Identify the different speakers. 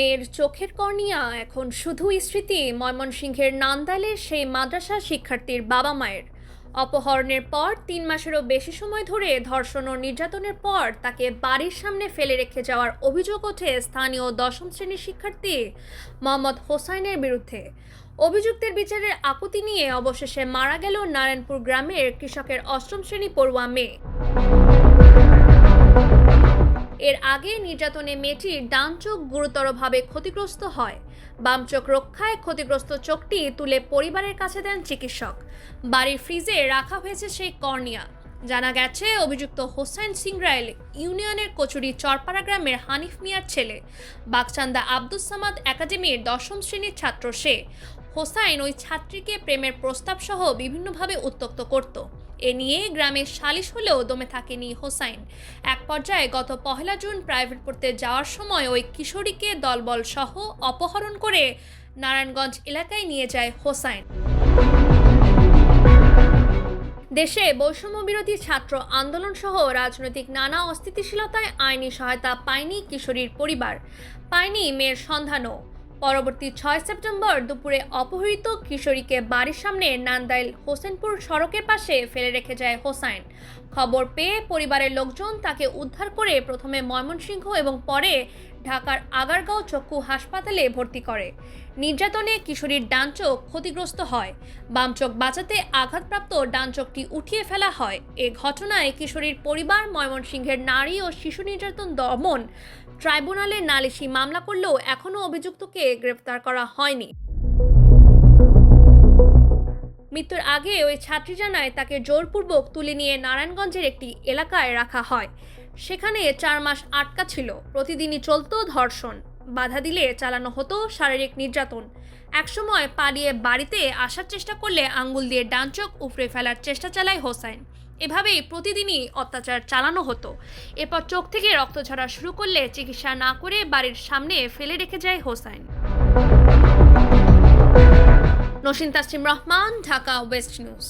Speaker 1: মেয়ের চোখের কর্নিয়া, এখন শুধুই স্মৃতি, ময়মনসিংহের নান্দাইলের সেই মাদ্রাসা শিক্ষার্থীর বাবা মায়ের। অপহরণের পর তিন মাসেরও বেশি সময় ধরে ধর্ষণ ও নির্যাতনের পর তাকে বাড়ির সামনে ফেলে রেখে যাওয়ার অভিযোগ ওঠে স্থানীয় দশম শ্রেণির শিক্ষার্থী মোহাম্মদ হোসাইনের বিরুদ্ধে। অভিযুক্তের বিচারের আকুতি নিয়ে অবশেষে মারা গেল নারায়ণপুর গ্রামের কৃষকের অষ্টম শ্রেণি পড়ুয়া মেয়ে। এর আগে নির্যাতনে মেয়েটির ডান চোখ গুরুতরভাবে ক্ষতিগ্রস্ত হয়। বাম চোখ রক্ষায় ক্ষতিগ্রস্ত চোখটি তুলে পরিবারের কাছে দেন চিকিৎসক। বাড়ির ফ্রিজে রাখা হয়েছে সেই কর্নিয়া। জানা গেছে, অভিযুক্ত হোসেন সিংরাইল ইউনিয়নের কচুরি চরপাড়া গ্রামের হানিফ মিয়ার ছেলে। বাগচান্দা আব্দুস সামাদ একাডেমির দশম শ্রেণির ছাত্র সে। হোসাইন ওই ছাত্রীকে প্রেমের প্রস্তাব সহ বিভিন্নভাবে উত্তক্ত করত। এ নিয়ে গ্রামে সালিশ হলেও দমে থাকেনি হোসাইন। এক পর্যায়ে গত পহেলা জুন প্রাইভেট পড়তে যাওয়ার সময় ওই কিশোরীকে দলবল সহ অপহরণ করে নারায়ণগঞ্জ এলাকায় নিয়ে যায় হোসাইন। দেশে বৈষম্য বিরোধী ছাত্র আন্দোলন সহ রাজনৈতিক নানা অস্থিতিশীলতায় আইনি সহায়তা পায়নি কিশোরীর পরিবার। পায়নি মেয়ের সন্ধানও। পরবর্তী ছয় সেপ্টেম্বর দুপুরে অপহৃত কিশোরীকে বাড়ির সামনে নান্দাইল হোসেনপুর সড়কের পাশে ফেলে রেখে যায় হোসাইন। খবর পেয়ে পরিবারের লোকজন তাকে উদ্ধার করে প্রথমে ময়মনসিংহ এবং পরে ঢাকার আগারগাঁও চক্ষু হাসপাতালে ভর্তি করে। নির্যাতনে কিশোরীর ডান চোখ ক্ষতিগ্রস্ত হয়। বাম চোখ বাঁচাতে আঘাতপ্রাপ্ত ডান চোখটি উঠিয়ে ফেলা হয়। এ ঘটনায় কিশোরীর পরিবার, ময়মনসিংহের নারী ও শিশু নির্যাতন দমন ট্রাইব্যুনালে নালিশি মামলা করলেও এখনও অভিযুক্তকে গ্রেফতার করা হয়নি। মৃত্যুর আগে ওই ছাত্রী জানায় তাকে জোরপূর্বক তুলে নিয়ে নারায়ণগঞ্জের একটি এলাকায় রাখা হয়। সেখানে চার মাস আটকা ছিল। প্রতিদিনই চলতো ধর্ষণ। বাধা দিলে চালানো হতো শারীরিক নির্যাতন। একসময় পালিয়ে বাড়িতে আসার চেষ্টা করলে আঙ্গুল দিয়ে ডান চোখ উপড়ে ফেলার চেষ্টা চালায় হোসাইন এভাবেই প্রতিদিনই অত্যাচার চালানো হতো। এরপর চোখ থেকে রক্ত ঝরা শুরু করলে চিকিৎসা না করে বাড়ির সামনে ফেলে রেখে যায় হোসাইন নসীন তাসিম রহমান, ঢাকা ওয়েস্ট নিউজ।